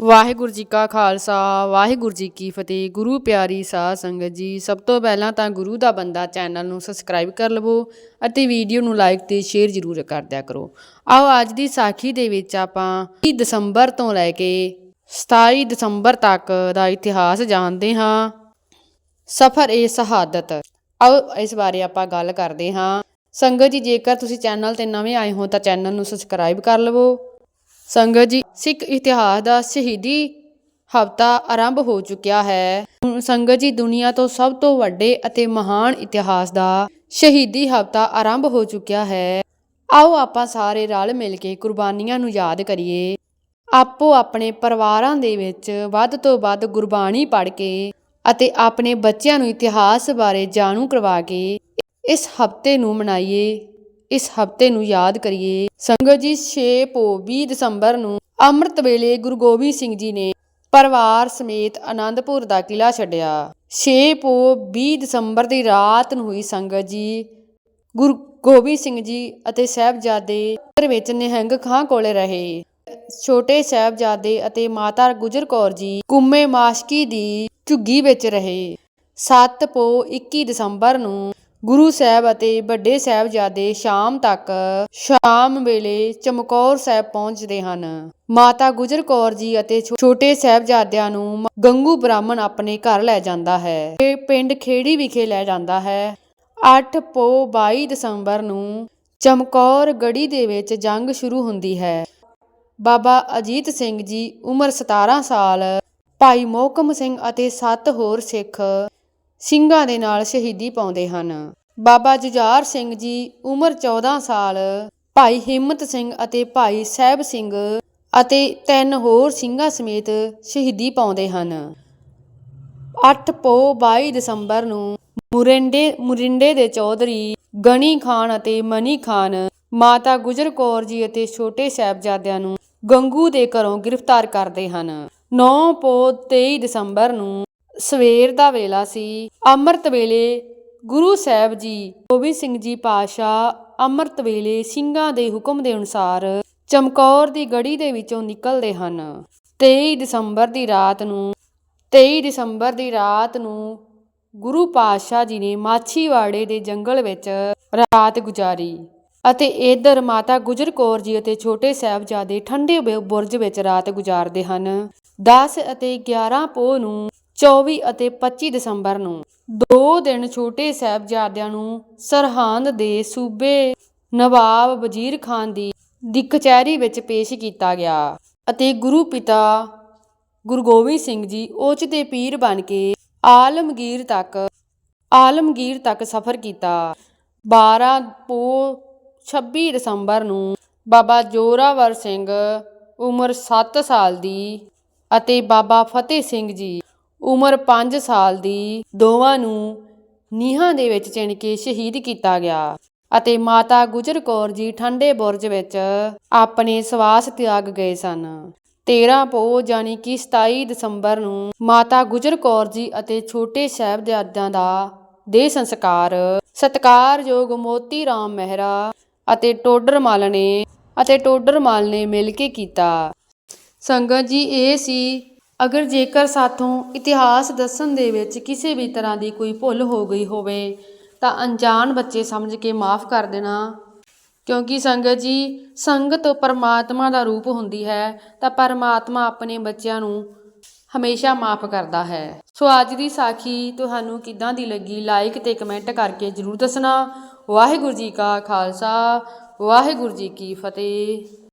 ਵਾਹਿਗੁਰੂ ਜੀ ਕਾ ਖਾਲਸਾ, ਵਾਹਿਗੁਰੂ ਜੀ ਕੀ ਫਤਿਹ। ਗੁਰੂ ਪਿਆਰੀ ਸਾਧ ਸੰਗਤ ਜੀ, ਸਭ ਤੋਂ ਪਹਿਲਾਂ ਤਾਂ ਗੁਰੂ ਦਾ ਬੰਦਾ ਚੈਨਲ ਨੂੰ ਸਬਸਕ੍ਰਾਈਬ ਕਰ ਲਵੋ ਅਤੇ ਵੀਡੀਓ ਨੂੰ ਲਾਈਕ ਤੇ ਸ਼ੇਅਰ ਜ਼ਰੂਰ ਕਰ ਦਿਆ ਕਰੋ। ਆਓ ਅੱਜ ਦੀ ਸਾਖੀ ਦੇ ਵਿੱਚ ਆਪਾਂ 30 ਦਸੰਬਰ ਤੋਂ ਲੈ ਕੇ 27 ਦਸੰਬਰ ਤੱਕ ਦਾ ਇਤਿਹਾਸ ਜਾਣਦੇ ਹਾਂ। ਸਫਰ ਏ ਸ਼ਹਾਦਤ। ਆਓ ਇਸ ਬਾਰੇ ਆਪਾਂ ਗੱਲ ਕਰਦੇ ਹਾਂ। ਸੰਗਤ ਜੀ, ਜੇਕਰ ਤੁਸੀਂ ਚੈਨਲ ਤੇ ਨਵੇਂ ਆਏ ਹੋ ਤਾਂ ਚੈਨਲ ਨੂੰ ਸਬਸਕ੍ਰਾਈਬ ਕਰ ਲਵੋ। ਸੰਗਤ ਜੀ, ਸਿੱਖ ਇਤਿਹਾਸ ਦਾ ਸ਼ਹੀਦੀ ਹਫਤਾ ਆਰੰਭ ਹੋ ਚੁੱਕਿਆ ਹੈ। ਸੰਗਤ ਜੀ, ਦੁਨੀਆ ਤੋਂ ਸਭ ਤੋਂ ਵੱਡੇ ਅਤੇ ਮਹਾਨ ਇਤਿਹਾਸ ਦਾ ਸ਼ਹੀਦੀ ਹਫਤਾ ਆਰੰਭ ਹੋ ਚੁੱਕਿਆ ਹੈ। ਆਓ ਆਪਾਂ ਸਾਰੇ ਰਲ ਮਿਲ ਕੇ ਕੁਰਬਾਨੀਆਂ ਨੂੰ ਯਾਦ ਕਰੀਏ। ਆਪੋ ਆਪਣੇ ਪਰਿਵਾਰਾਂ ਦੇ ਵਿੱਚ ਵੱਧ ਤੋਂ ਵੱਧ ਗੁਰਬਾਣੀ ਪੜ੍ਹ ਕੇ ਅਤੇ ਆਪਣੇ ਬੱਚਿਆਂ ਨੂੰ ਇਤਿਹਾਸ ਬਾਰੇ ਜਾਣੂ ਕਰਵਾ ਕੇ ਇਸ ਹਫ਼ਤੇ ਨੂੰ ਮਨਾਈਏ। ਇਸ ਹਫ਼ਤੇ ਨੂੰ ਯਾਦ ਕਰੀਏ। ਸੰਗਤ ਜੀ 6 ਪੋ 20 ਦਸੰਬਰ ਨੂੰ ਅੰਮ੍ਰਿਤ ਵੇਲੇ ਗੁਰੂ ਗੋਬਿੰਦ ਸਿੰਘ ਜੀ ਨੇ ਪਰਿਵਾਰ ਸਮੇਤ ਆਨੰਦਪੁਰ ਦਾ ਕਿਲਾ ਛੱਡਿਆ। 6 ਪੋ 20 ਦਸੰਬਰ ਦੀ ਰਾਤ ਨੂੰ ਹੋਈ ਸੰਗਤ ਜੀ, ਗੁਰੂ ਗੋਬਿੰਦ ਸਿੰਘ ਜੀ ਅਤੇ ਸਾਹਿਬਜ਼ਾਦੇ ਵਿੱਚ ਨਿਹੰਗ ਖਾਂ ਕੋਲੇ ਰਹੇ। ਛੋਟੇ ਸਾਹਿਬਜ਼ਾਦੇ ਅਤੇ ਮਾਤਾ ਗੁਜਰ ਕੌਰ ਜੀ ਕੁੰਮੇ ਮਾਸ਼ਕੀ ਦੀ ਝੁੱਗੀ ਵਿੱਚ ਰਹੇ। 7 ਪੋ 21 ਦਸੰਬਰ ਨੂੰ ਗੁਰੂ ਸਾਹਿਬ ਅਤੇ ਵੱਡੇ ਸਾਹਿਬਜ਼ਾਦੇ ਸ਼ਾਮ ਤੱਕ ਸ਼ਾਮ ਵੇਲੇ ਚਮਕੌਰ ਸਾਹਿਬ ਪਹੁੰਚਦੇ ਹਨ। ਮਾਤਾ ਗੁਜਰ ਕੌਰ ਜੀ ਅਤੇ ਛੋਟੇ ਸਾਹਿਬਜ਼ਾਦਿਆਂ ਨੂੰ ਗੰਗੂ ਬ੍ਰਾਹਮਣ ਆਪਣੇ ਘਰ ਲੈ ਜਾਂਦਾ ਹੈ ਇਹ ਪਿੰਡ ਖੇੜੀ ਵਿਖੇ ਲੈ ਜਾਂਦਾ ਹੈ। 8 ਪੋ 22 ਦਸੰਬਰ ਨੂੰ ਚਮਕੌਰ ਗੜੀ ਦੇ ਵਿੱਚ ਜੰਗ ਸ਼ੁਰੂ ਹੁੰਦੀ ਹੈ। ਬਾਬਾ ਅਜੀਤ ਸਿੰਘ ਜੀ ਉਮਰ 17 ਸਾਲ, ਭਾਈ ਮੋਹਕਮ ਸਿੰਘ ਅਤੇ ਸੱਤ ਹੋਰ ਸਿੱਖ ਸਿੰਘਾਂ ਦੇ ਨਾਲ ਸ਼ਹੀਦੀ ਪਾਉਂਦੇ ਹਨ। ਬਾਬਾ ਜੁਝਾਰ ਸਿੰਘ ਜੀ ਉਮਰ 14 ਸਾਲ, ਭਾਈ ਹਿੰਮਤ ਸਿੰਘ ਅਤੇ ਭਾਈ ਸਾਹਿਬ ਸਿੰਘ ਅਤੇ ਤਿੰਨ ਹੋਰ ਸਿੰਘਾਂ ਸਮੇਤ ਸ਼ਹੀਦੀ ਪਾਉਂਦੇ ਹਨ। 8 ਪੋ 22 ਦਸੰਬਰ ਨੂੰ ਮੁਰਿੰਡੇ ਮੁਰਿੰਡੇ ਦੇ ਚੌਧਰੀ ਗਣੀ ਖਾਨ ਅਤੇ ਮਨੀ ਖਾਨ, ਮਾਤਾ ਗੁਜਰ ਕੌਰ ਜੀ ਅਤੇ ਛੋਟੇ ਸਾਹਿਬਜ਼ਾਦਿਆਂ ਨੂੰ ਗੰਗੂ ਦੇ ਘਰੋਂ ਗ੍ਰਿਫਤਾਰ ਕਰਦੇ ਹਨ। 9 ਪੋ 23 ਦਸੰਬਰ ਨੂੰ ਸਵੇਰ ਦਾ ਵੇਲਾ ਸੀ। ਅੰਮ੍ਰਿਤ ਵੇਲੇ ਗੁਰੂ ਸਾਹਿਬ ਜੀ ਗੋਬਿੰਦ ਸਿੰਘ ਜੀ ਪਾਤਸ਼ਾਹ ਅੰਮ੍ਰਿਤ ਵੇਲੇ ਸਿੰਘਾਂ ਦੇ ਹੁਕਮ ਦੇ ਅਨੁਸਾਰ ਚਮਕੌਰ ਦੀ ਗੜੀ ਦੇ ਵਿੱਚੋਂ ਨਿਕਲਦੇ ਹਨ। 23 ਦਸੰਬਰ ਦੀ ਰਾਤ ਨੂੰ 23 ਦਸੰਬਰ ਦੀ ਰਾਤ ਨੂੰ ਗੁਰੂ ਪਾਤਸ਼ਾਹ ਜੀ ਨੇ ਮਾਛੀਵਾੜੇ ਦੇ ਜੰਗਲ ਵਿੱਚ ਰਾਤ ਗੁਜ਼ਾਰੀ ਅਤੇ ਇਧਰ ਮਾਤਾ ਗੁਜਰ ਕੌਰ ਜੀ ਅਤੇ ਛੋਟੇ ਸਾਹਿਬਜ਼ਾਦੇ ਠੰਡੇ ਬੁ- ਬੁਰਜ ਵਿੱਚ ਰਾਤ ਗੁਜ਼ਾਰਦੇ ਹਨ। 10 ਅਤੇ 11 ਪੋਹ ਨੂੰ 24 ਅਤੇ 25 ਦਸੰਬਰ ਨੂੰ। ਦੋ ਦਿਨ ਛੋਟੇ ਸਾਹਿਬਜ਼ਾਦਿਆਂ ਨੂੰ ਸਰਹੰਦ ਦੇ ਸੂਬੇ ਨਵਾਬ ਵਜ਼ੀਰ ਖਾਨ ਦੀ ਦੀ ਕਚਹਿਰੀ ਵਿੱਚ ਪੇਸ਼ ਕੀਤਾ ਗਿਆ ਅਤੇ ਗੁਰੂ ਪਿਤਾ ਗੁਰੂ ਗੋਬਿੰਦ ਸਿੰਘ ਜੀ ਉੱਚ ਦੇ ਪੀਰ ਬਣ ਕੇ ਆਲਮਗੀਰ ਤੱਕ ਆਲਮਗੀਰ ਤੱਕ ਸਫ਼ਰ ਕੀਤਾ। 12 ਪੋ 26 ਦਸੰਬਰ ਨੂੰ ਬਾਬਾ ਜੋਰਾਵਰ ਸਿੰਘ ਉਮਰ 7 ਸਾਲ ਦੀ ਅਤੇ ਬਾਬਾ ਫਤਿਹ ਸਿੰਘ ਜੀ ਉਮਰ 5 ਸਾਲ ਦੀ ਦੋਵਾਂ ਨੂੰ ਨੀਹਾਂ ਦੇ ਵਿੱਚ ਚਿਣ ਕੇ ਸ਼ਹੀਦ ਕੀਤਾ ਗਿਆ ਅਤੇ ਮਾਤਾ ਗੁਜਰ ਕੌਰ ਜੀ ਠੰਡੇ ਬੁਰਜ ਵਿੱਚ ਆਪਣੇ ਸਵਾਸ ਤਿਆਗ ਗਏ ਸਨ। 13 ਪੋ ਜਾਨੀ ਕਿ 27 ਦਸੰਬਰ ਨੂੰ ਮਾਤਾ ਗੁਜਰ ਕੌਰ ਜੀ ਅਤੇ ਛੋਟੇ ਸਾਹਿਬਜ਼ਾਦਿਆਂ ਦਾ ਦੇ ਸੰਸਕਾਰ, ਸਤਕਾਰਯੋਗ ਮੋਤੀ ਰਾਮ ਮਹਿਰਾ ਅਤੇ ਟੋਡਰ ਮਲ ਨੇ ਅਤੇ ਟੋਡਰ ਮਲ ਨੇ ਮਿਲ ਕੇ ਕੀਤਾ। ਸੰਗਤ ਜੀ, ਇਹ ਸੀ ਅਗਰ ਜੇਕਰ ਸਾਥੋਂ ਇਤਿਹਾਸ ਦੱਸਣ ਦੇ ਵਿੱਚ ਕਿਸੇ ਵੀ ਤਰ੍ਹਾਂ ਦੀ ਕੋਈ ਭੁੱਲ ਹੋ ਗਈ ਹੋਵੇ, ਤਾਂ ਅਣਜਾਣ ਬੱਚੇ ਸਮਝ ਕੇ ਮਾਫ ਕਰ ਦੇਣਾ। ਕਿਉਂਕਿ ਸੰਗਤ ਜੀ, ਸੰਗਤ ਪਰਮਾਤਮਾ ਦਾ ਰੂਪ ਹੁੰਦੀ ਹੈ, ਤਾਂ ਪਰਮਾਤਮਾ ਆਪਣੇ ਬੱਚਿਆਂ ਨੂੰ ਹਮੇਸ਼ਾ ਮਾਫ ਕਰਦਾ ਹੈ। ਸੋ ਅੱਜ ਦੀ ਸਾਖੀ ਤੁਹਾਨੂੰ ਕਿੱਦਾਂ ਦੀ ਲੱਗੀ ਲਾਈਕ ਤੇ ਕਮੈਂਟ ਕਰਕੇ ਜਰੂਰ ਦੱਸਣਾ। ਵਾਹਿਗੁਰੂ ਜੀ ਕਾ ਖਾਲਸਾ, ਵਾਹਿਗੁਰੂ ਜੀ ਕੀ ਫਤਿਹ।